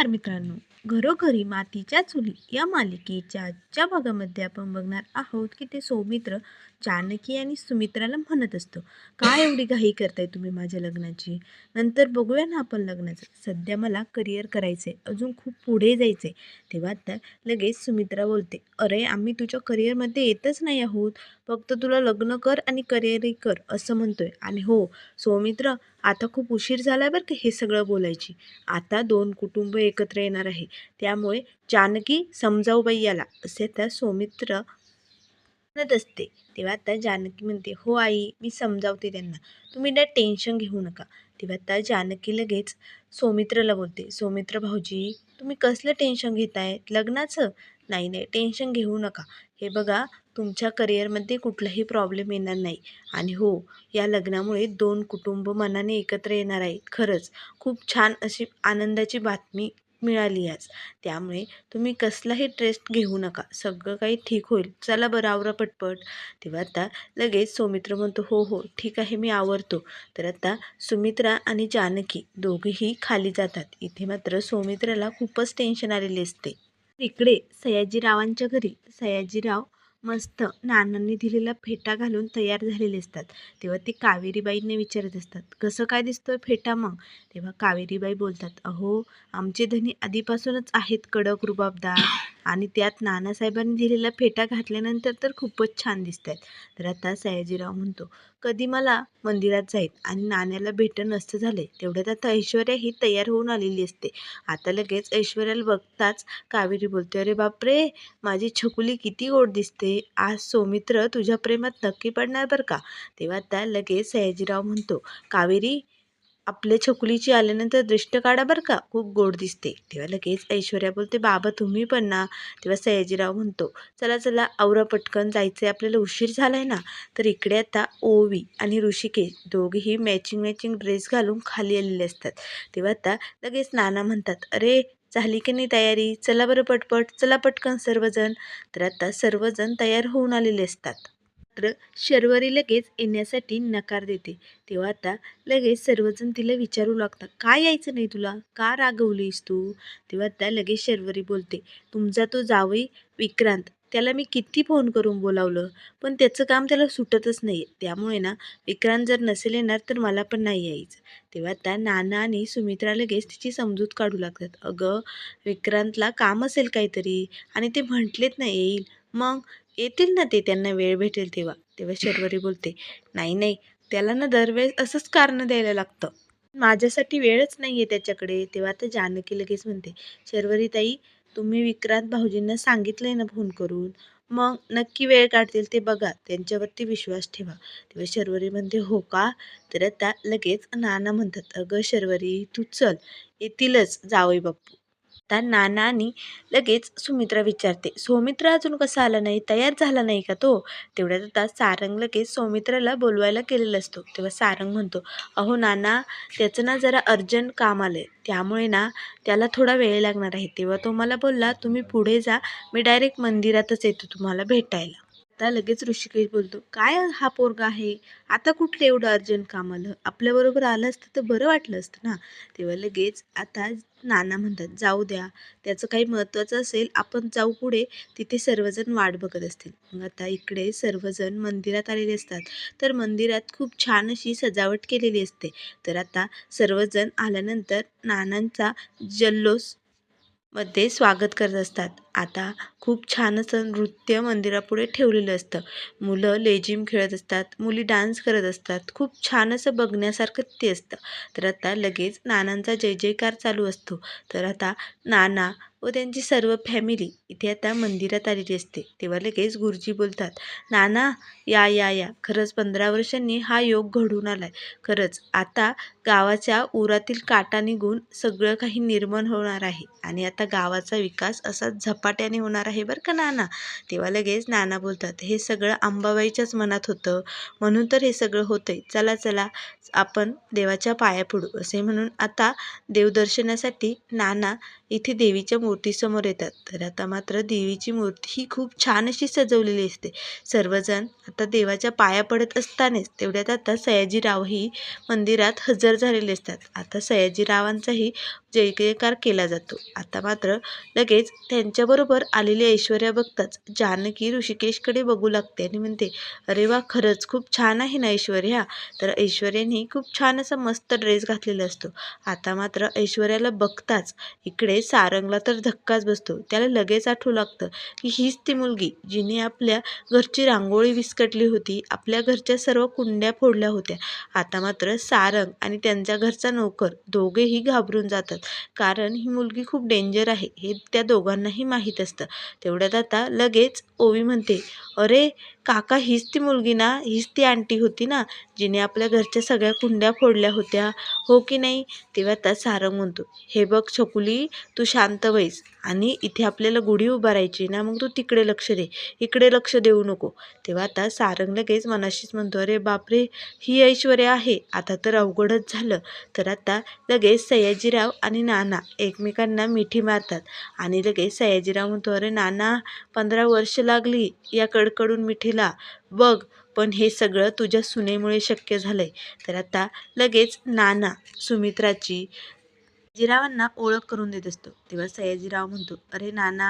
नमस्कार मित्रांनो. घरोघरी मातीच्या चुली या मालिकेच्या आजच्या भागामध्ये आपण बघणार आहोत की ते सौमित्र जानकी आणि सुमित्राला म्हणत असतो काय एवढी घाई करताय तुम्ही माझ्या लग्नाची? नंतर बघूया ना आपण लग्नाचं. सध्या मला करिअर करायचं आहे अजून खूप पुढे जायचं आहे तेव्हा तर लगेच सुमित्रा बोलते अरे आम्ही तुझ्या करिअरमध्ये येतच नाही आहोत. फक्त तुला लग्न कर आणि करिअरही कर असं म्हणतोय. आणि हो सौमित्र आता खूप उशीर झाला बरं का हे सगळं बोलायची. आता दोन कुटुंब एकत्र येणार आहे. त्यामुळे जानकी समजाऊ बाई याला असे त्या सौमित्र म्हणत असते. तेव्हा त्या जानकी म्हणते हो आई मी समजावते त्यांना. तुम्ही ना टेन्शन घेऊ नका. तेव्हा त्या जानकी लगेच सौमित्रला बोलते सौमित्र भाऊजी तुम्ही कसलं टेन्शन घेताय? लग्नाचं? नाही नाही टेन्शन घेऊ नका. हे बघा तुमच्या करिअरमध्ये कुठलाही प्रॉब्लेम येणार नाही. आणि हो या लग्नामुळे दोन कुटुंब मनाने एकत्र येणार आहेत खरंच. खूप छान अशी आनंदाची बातमी मिळाली आज. त्यामुळे तुम्ही कसलाही टेस्ट घेऊ नका. सगळं काही ठीक होईल. चला बरं आवरा पटपट. तेव्हा आता लगेच सौमित्र म्हणतो हो हो ठीक आहे मी आवरतो. तर आता सुमित्रा आणि जानकी दोघेही खाली जातात. इथे मात्र सौमित्राला खूपच टेन्शन आलेले असते. इकडे सयाजीरावांच्या घरी. सयाजीराव मस्त नानांनी दिलेला फेटा घालून तयार झालेले असतात. तेव्हा ते कावेरीबाईंना विचारत असतात कसं काय दिसतोय फेटा मग? तेव्हा कावेरीबाई बोलतात अहो आमचे धनी आधीपासूनच आहेत कडक रुबाबदार. आणि त्यात नानासाहेबांनी दिलेला फेटा घातल्यानंतर तर खूपच छान दिसत आहेत तर आता सयाजीराव म्हणतो कधी मला मंदिरात जाईल आणि नाण्याला भेटणं नसतं झाले तेवढ्यात आता ऐश्वर्या ही तयार होऊन आलेली असते. आता लगेच ऐश्वर्याला बघताच कावेरी बोलते अरे बापरे माझी छकुली किती गोड दिसते. आज सौमित्र तुझ्या प्रेमात नक्की पडणार बरं का? तेव्हा आता लगेच सयाजीराव म्हणतो कावेरी आपल्या छकुलीची आल्यानंतर दृष्ट काढा बरं का. खूप गोड दिसते. तेव्हा लगेच ऐश्वर्या बोलते बाबा तुम्ही पण ना. तेव्हा सयाजीराव म्हणतो चला चला आवरा पटकन जायचं आहे आपल्याला उशीर झाला आहे ना. तर इकडे आता ओवी आणि ऋषिकेश दोघेही मॅचिंग मॅचिंग ड्रेस घालून खाली आलेले असतात. तेव्हा आता लगेच नाना म्हणतात अरे झाली की नाही तयारी? चला बरं पटपट चला पटकन सर्वजण. तर आता सर्वजण तयार होऊन आलेले असतात. मात्र शर्वरी लगेच येण्यासाठी नकार देते. तेव्हा आता लगेच सर्वजण तिला विचारू लागतात काय यायचं नाही तुला? का रागवलीस तू? तेव्हा आता लगेच शर्वरी बोलते तुमचा तो जावई विक्रांत त्याला मी किती फोन करून बोलावलं पण त्याचं काम त्याला सुटतच नाही. त्यामुळे ना विक्रांत जर नसेल येणार तर मला पण नाही यायचं. तेव्हा त्या नाना आणि सुमित्रा लगेच तिची समजूत काढू लागतात. अगं विक्रांतला काम असेल काहीतरी आणि ते म्हटलेत ना येईल मग येतील ना ते त्यांना वेळ भेटेल तेव्हा. तेव्हा शर्वरी बोलते नाही नाही त्याला ना दरवेळेस असंच कारण द्यायला लागतं. माझ्यासाठी वेळच नाही आहे त्याच्याकडे. तेव्हा तर जानकी लगेच म्हणते शर्वरी ताई तुम्ही विक्रांत भाऊजींना सांगितलंय ना फोन करून? मग नक्की वेळ काढतील ते बघा त्यांच्यावरती विश्वास ठेवा. तेव्हा शर्वरी म्हणते हो का? तर आता लगेच नाना म्हणतात अगं शर्वरी तू चल येतीलच जावई बाप्पू. आता नानानी लगेच सुमित्रा विचारते सौमित्र अजून कसा आला नाही? तयार झाला नाही का तो? तेवढ्यात आता सारंग लगेच सौमित्राला बोलवायला केलेला असतो. तेव्हा सारंग म्हणतो अहो नाना त्याचं ना जरा अर्जंट काम आलं आहे त्यामुळे ना त्याला थोडा वेळ लागणार आहे. तेव्हा तो मला बोलला तुम्ही पुढे जा. मी डायरेक्ट मंदिरातच येतो तुम्हाला भेटायला. आता लगेच ऋषिकेश बोलतो काय हा पोरगा आहे? आता कुठलं एवढं अर्जंट काम आलं? आपल्याबरोबर आलं असतं तर बरं वाटलं असतं ना? तेव्हा लगेच आता नाना म्हणतात जाऊ द्या. त्याचं काही महत्त्वाचं असेल आपण जाऊ पुढे. तिथे सर्वजण वाट बघत असतील. मग आता इकडे सर्वजण मंदिरात आलेले असतात. तर मंदिरात खूप छान अशी सजावट केलेली असते. तर आता सर्वजण आल्यानंतर नानांचा जल्लोषमध्ये स्वागत करत असतात. आता खूप छान असं नृत्य मंदिरापुढे ठेवलेलं असतं. मुलं लेझिम खेळत असतात मुली डान्स करत असतात खूप छान असं बघण्यासारखं ते असतं. तर आता लगेच नानांचा जय जयकार चालू असतो. तर आता नाना व त्यांची सर्व फॅमिली इथे आता मंदिरात आलेली असते. तेव्हा लगेच गुरुजी बोलतात नाना या या या. खरंच पंधरा वर्षांनी हा योग घडून आला आहे खरंच आता गावाच्या उरातील काटा निघून सगळं काही निर्माण होणार आहे आणि आता गावाचा विकास असा झपाट्याने होणार आहे बरं का नाना? तेव्हा लगेच नाना बोलतात हे सगळं अंबाबाईच्याच मनात होतं. म्हणून तर हे सगळं होतंय. चला चला आपण देवाच्या पाया पडू. असे म्हणून आता देवदर्शनासाठी नाना इथे देवीच्या मूर्तीसमोर येतात. तर आता मात्र देवीची मूर्ती ही खूप छान अशी सजवलेली असते. सर्वजण आता देवाच्या पाया पडत असतानाच तेवढ्यात आता सयाजीरावही मंदिरात हजर झालेले असतात. आता सयाजीरावांचाही जय जयकार केला जातो. आता मात्र लगेच त्यांच्याबरोबर आलेली ऐश्वर्या बघताच जानकी ऋषिकेशकडे बघू लागते आणि म्हणते अरे वा खरंच खूप छान आहे ना ऐश्वर्या. तर ऐश्वर्याने खूप छान असा मस्त ड्रेस घातलेला असतो. आता मात्र ऐश्वर्याला बघताच इकडे सारंगला तर धक्काच बसतो. त्याला लगेच आठवू लागतं की हीच ती मुलगी जिने आपल्या घरची रांगोळी विस्कटली होती. आपल्या घरच्या सर्व कुंड्या फोडल्या होत्या. आता मात्र सारंग आणि त्यांच्या घरचा नोकर दोघेही घाबरून जातात. कारण ही मुलगी खूप डेंजर आहे हे त्या दोघांनाही माहीत असतं. तेवढ्यात आता लगेच ओवी म्हणते अरे काका हीच ती मुलगी ना? हीच ती आंटी होती ना? जिने आपल्या घरच्या सगळ्या कुंड्या फोडल्या होत्या. हो की नाही? तेव्हा आता सारंग म्हणतो हे बघ छकुली तू शांत व्हायस. आणि इथे आपल्याला गुढी उभारायची ना मग तू तिकडे लक्ष दे. इकडे लक्ष देऊ नको. तेव्हा आता सारंग लगेच मनाशीच म्हणतो अरे बापरे ही ऐश्वर्या आहे. आता तर अवघडच झालं. तर आता लगेच सयाजीराव आणि नाना एकमेकांना मिठी मारतात. आणि लगेच सयाजीराव म्हणतो अरे नाना पंधरा वर्ष लागली या कडकडून मिठीला. बघ पण हे सगळं तुझ्या सुनेमुळे शक्य झालंय. तर आता लगेच नाना सुमित्राची सयाजीरावांना ओळख करून देत असतो. तेव्हा सयाजीराव म्हणतो अरे नाना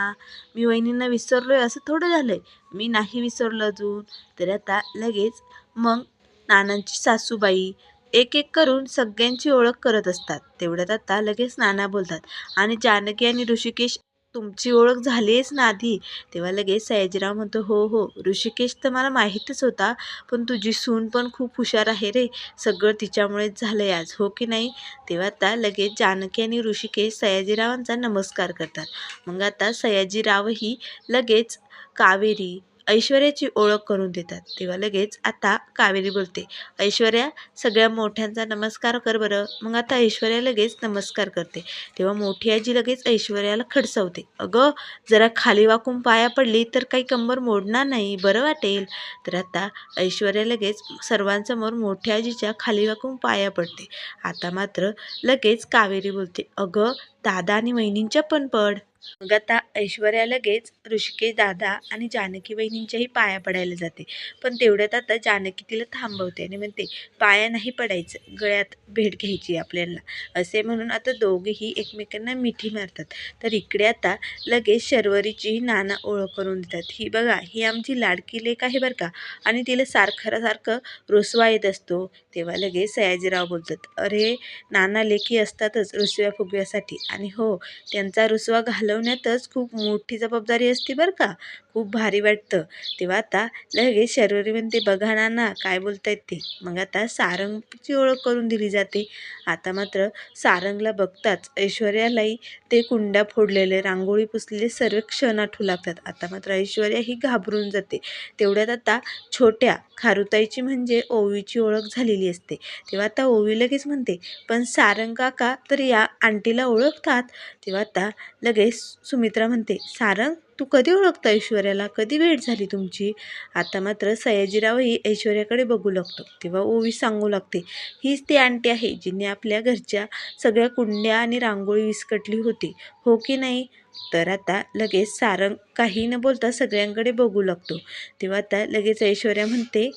मी वहिनींना विसरलोय असं थोडं झालंय. मी नाही विसरलो अजून. तर आता लगेच मग नानांची सासूबाई एक एक करून सगळ्यांची ओळख करत असतात. तेवढ्यात आता लगेच नाना बोलतात. आणि जानकी आणि ऋषिकेश तुमची ओळख झाली आहेच ना आधी? तेव्हा लगेच सयाजीराव म्हणतो हो हो ऋषिकेश तर मला माहीतच होता पण तुझी सून पण खूप हुशार आहे रे. सगळं तिच्यामुळेच झालं आहे आज हो की नाही? तेव्हा आता लगेच जानकी आणि ऋषिकेश सयाजीरावांचा नमस्कार करतात. मग आता सयाजीरावही लगेच कावेरी ऐश्वर्याची ओळख करून देतात. तेव्हा लगेच आता कावेरी बोलते ऐश्वर्या सगळ्या मोठ्यांचा नमस्कार कर बरं. मग आता ऐश्वर्या लगेच नमस्कार करते. तेव्हा मोठी आजी लगेच ऐश्वर्याला खडसावते अगं जरा खाली वाकून पाया पडली तर काही कंबर मोडणार नाही बरं वाटेल. तर आता ऐश्वर्या लगेच सर्वांसमोर मोठ्या आजीच्या खाली वाकून पाया पडते. आता मात्र लगेच कावेरी बोलते अगं दादा आणि वहिनींच्या पण पड. मग आता ऐश्वर्या लगेच ऋषिकेश दादा आणि जानकी वहिनींच्याही पाया पडायला जाते. पण तेवढ्यात आता जानकी तिला थांबवते आणि म्हणते पाया नाही पडायचं गळ्यात भेट घ्यायची आपल्याला. असे म्हणून आता दोघेही एकमेकांना मिठी मारतात. तर इकडे आता लगेच शर्वरीचीही नाना ओळख करून देतात. ही बघा ही आमची लाडकी लेख आहे बरं का? आणि तिला सारखं सारखं रुसवा येत असतो. तेव्हा लगेच सयाजीराव बोलतात अरे नाना लेखी असतातच रुसव्या फुगव्यासाठी. आणि हो त्यांचा रुसवा घालवण्यातच खूप मोठी जबाबदारी असते बरं का. खूप भारी वाटतं. तेव्हा आता लगेच शर्वरी म्हणते बघा नाना काय बोलतायत ते. मग आता सारंगची ओळख करून दिली जाते. आता मात्र सारंगला बघताच ऐश्वर्यालाही ते कुंड्या फोडलेले रांगोळी पुसलेले सर्व क्षण आठवू लागतात. आता मात्र ऐश्वर्या ही घाबरून जाते. तेवढ्यात आता छोट्या खारुताईची म्हणजे ओवीची ओळख झालेली असते. तेव्हा आता ओवी लगेच म्हणते पण सारंग काका तर या आंटीला ओळखतात. तेव्हा आता लगेच सुमित्रा म्हणते सारंग तू कधी ओळखता ऐश्वर्याला? कधी भेट झाली तुमची? आता मात्र सयाजीरावही ऐश्वर्याकडे बघू लागतो तेव्हा ओवी सांगू लागते. हीच ती आंटी आहे जिने आपल्या घरच्या सगळ्या कुंड्या आणि रांगोळी विस्कटली होती. हो की नाही? तर आता लगेच सारंग काही न बोलता सगळ्यांकडे बघू लागतो. तेव्हा आता लगेच ऐश्वर्या म्हणते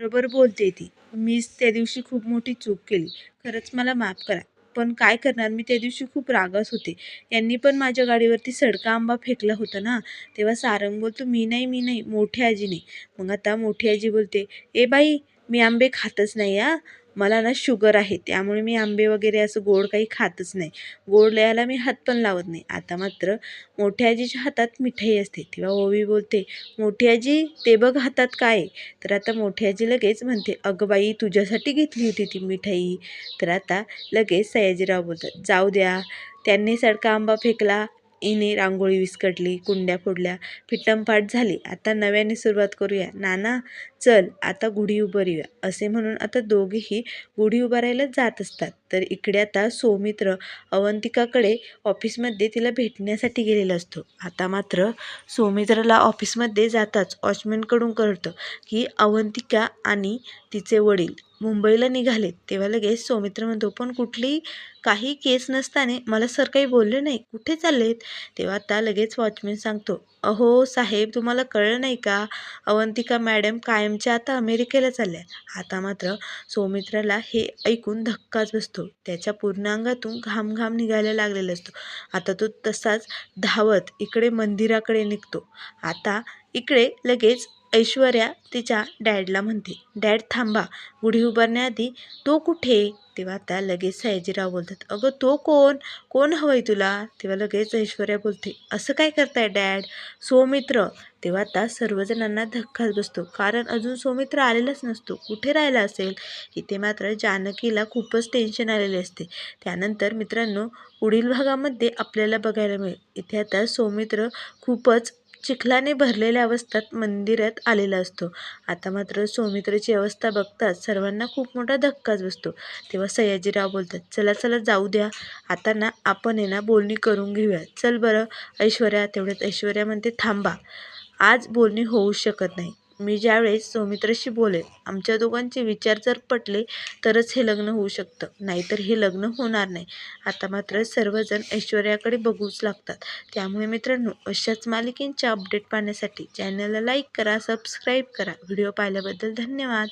बरोबर बोलते ती. मीच त्या दिवशी खूप मोठी चूक केली. खरंच मला माफ करा. पण काय करणार? मी त्या दिवशी खूप रागास होते. यांनी पण माझ्या गाडीवरती सडका आंबा फेकला होता ना तेव्हा सारंग बोलतो मी नाही मी नाही मोठी आजीने मग आता मोठी आजी बोलते ए बाई मी आंबे खातच नाही आ मला ना शुगर आहे त्यामुळे मी आंबे वगैरे असं गोड काही खातच नाही. गोड लयाला मी हात पण लावत नाही. आता मात्र मोठ्या आजीच्या हातात मिठाई असते. तेव्हा ओवी बोलते मोठी आजी ते बघ हातात काय तर आता मोठी आजी लगेच म्हणते अगं बाई तुझ्यासाठी घेतली होती ती मिठाई. तर आता लगेच सयाजीराव बोलतात जाऊ द्या. त्यांनी सडका आंबा फेकला इने रांगोळी विस्कटली कुंड्या फोडल्या फिट्टमफाट झाली. आता नव्याने सुरुवात करूया. नाना चल आता गुढी उभारूया असे म्हणून आता दोघेही गुढी उभारायला जात असतात. तर इकडे आता सौमित्र अवंतिकाकडे ऑफिसमध्ये तिला भेटण्यासाठी गेलेला असतो. आता मात्र सौमित्राला ऑफिसमध्ये जाताच वॉचमॅनकडून कळतं की अवंतिका आणि तिचे वडील मुंबईला निघालेत. तेव्हा लगेच सौमित्र म्हणतो पण कुठलीही काही केस नसताना मला सर काही बोलले नाही कुठे चाललेत? तेव्हा आता लगेच वॉचमॅन सांगतो अहो साहेब तुम्हाला कळलं नाही का? अवंतिका मॅडम काय कायमच्या आता अमेरिकेला चालल्या आता मात्र सौमित्राला हे ऐकून धक्काच बसतो. त्याच्या पूर्ण अंगातून घाम घाम निघायला लागलेला असतो. आता तो तसाच धावत इकडे मंदिराकडे निघतो. आता इकडे लगेच ऐश्वर्या तिच्या डॅडला म्हणते डॅड थांबा गुढी उभारण्याआधी तो कुठे? तेव्हा आता लगेच सयाजीराव बोलतात अगं तो कोण? कोण हवंय तुला? तेव्हा लगेच ऐश्वर्या बोलते असं काय करताय डॅड? सौमित्र. तेव्हा आता सर्वजणांना धक्काच बसतो कारण अजून सौमित्र आलेलाच नसतो कुठे राहिला असेल? इथे मात्र जानकीला खूपच टेन्शन आलेले असते. त्यानंतर मित्रांनो पुढील भागामध्ये आपल्याला बघायला मिळेल. इथे आता सौमित्र खूपच चिखलाने भरलेल्या अवस्थेत मंदिरात आलेला असतो. आता मात्र सौमित्रची अवस्था बघताच सर्वांना खूप मोठा धक्काच बसतो. तेव्हा सयाजीराव बोलतात चला चला जाऊ द्या. आता ना आपण आहे ना बोलणी करून घेऊया. चल बरं ऐश्वर्या तेवढ्यात ऐश्वर्या म्हणते थांबा. आज बोलणी होऊ शकत नाही. मी ज्यावेळेस सौमित्राशी बोलेन आमच्या दोघांचे विचार जर पटले तरच हे लग्न होऊ शकतं. नाहीतर हे लग्न होणार नाही. आता मात्र सर्वजण ऐश्वर्याकडे बघूच लागतात. त्यामुळे मित्रांनो अशाच मालिकेंच्या अपडेट पाहण्यासाठी चॅनलला लाईक करा सबस्क्राईब करा. व्हिडिओ पाहिल्याबद्दल धन्यवाद.